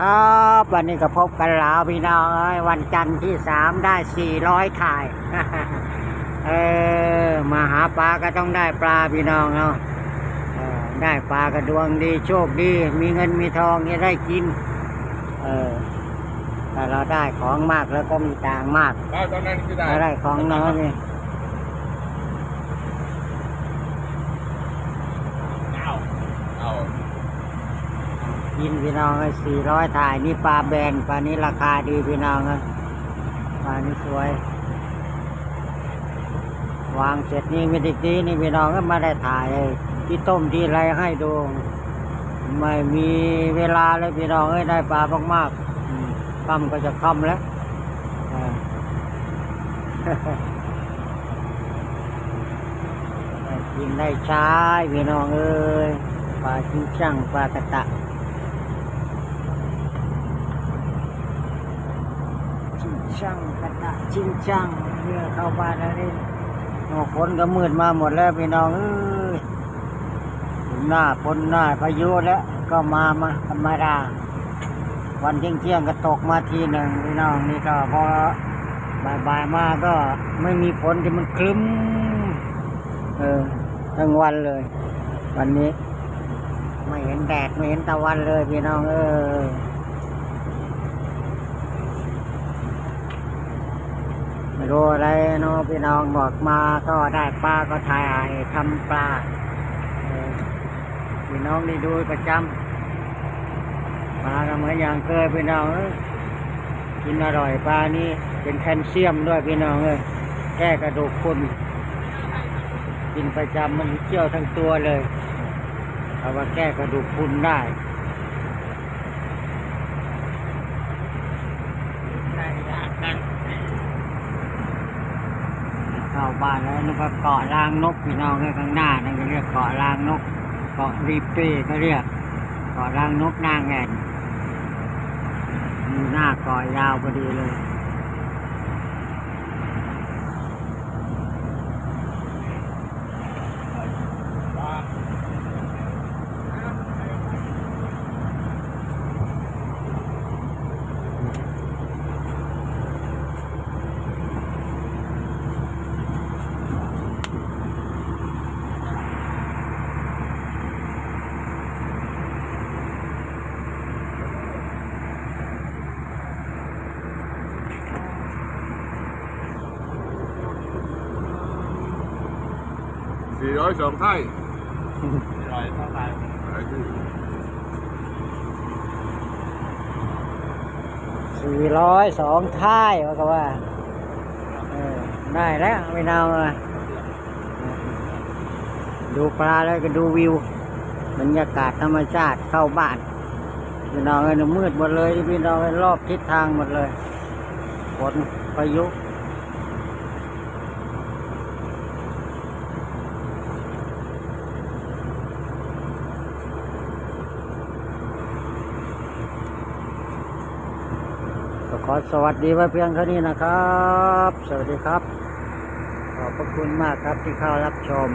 ครับวันนี้ก็พบกันแล้วพี่น้องเอ้ยวันจันทร์ที่สามได้สี่ร้อยถ่ายเออมาหาปลาก็ต้องได้ปลาพี่น้องเนาะเออได้ปลาก็ดวงดีโชคดี มีเงินมีทองจะได้กิน เออถ้าเราได้ของมากแล้วก็มีตังค์มากได้ตอนนั้นคือได้ถ้าได้ของน้อยนี่ เอาเอา กินพี่น้องเลยสี่ร้อยถ่ายนี่ปลาแบนปลานี้ราคาดีพี่น้องเลยปลานี้สวย วางเสร็จนี่ไม่ติดนี้นี่พี่น้องก็มาได้ถ่ายที่ต้มที่อะไรให้ดู ไม่มีเวลาเลยพี่น้องเอ้ยได้ปลามากๆอืมค่ำก็จะค่ำแล้วกินได้ใช้พี่น้องเอ้ยปลาชิ้งช่างปลากระตะ ช่างกระตะชิงช่างเนี่ยเข้าบ้านแล้วนี่โอ้ฝนก็มืดมาหมดแล้วพี่น้องเอ้ยหน้าฝนหน้าพายุแล้วก็มามาธรรมดาวันเที่ยงเที่ยงๆก็ตกมาทีหนึ่งพี่น้องนี่ก็พอบ่ายๆมาก็ไม่มีฝนที่มันคลึ้มเออทั้งวันเลย วันนี้ ไม่เห็นแดดไม่เห็นตะวันเลยพี่น้องเออ ไม่ รู้อะไรเนาะพี่น้องบอกมาก็ได้ปลาก็ถ่ายทำปลาพี่น้องได้ดูประจำปลาก็เหมือนอย่างเคยพี่น้องกินอร่อยปลานี้เป็นแคลเซียมด้วยพี่น้องเอ้ยแก้กระดูกพรุนกินประจำมันเกี่ยวทั้งตัวเลยเอาว่าแก้กระดูกพรุนได้าบ้านแล้วนึกว่าเกาะล้างนกพี่น้องให้ข้างหน้านั่นก็เรียกเกาะล้างนก เกาะรีเป้ก็เรียก เกาะล้างนกนางแอ่นมีหน้าเกาะยาวพอดีเลย สี่ร้อยสองไท่สี่ร้อยเท่าไหร่ไหนคือสี่ร้อยสองท้ายว่าก็ว่าเออได้แล้วไม่นาวอะดูปลาแล้วก็ดูวิวบรรยากาศธรรมชาติเข้าบ้านพี่น้องเอ้ยมืดหมดเลยพี่น้องเอ้ยรอบทิศทางหมดเลยฝนพายุ อสวัสดีไว้เพียงเท่านี้นะครับ สวัสดีครับ ขอบพระคุณมากครับที่เข้ารับชม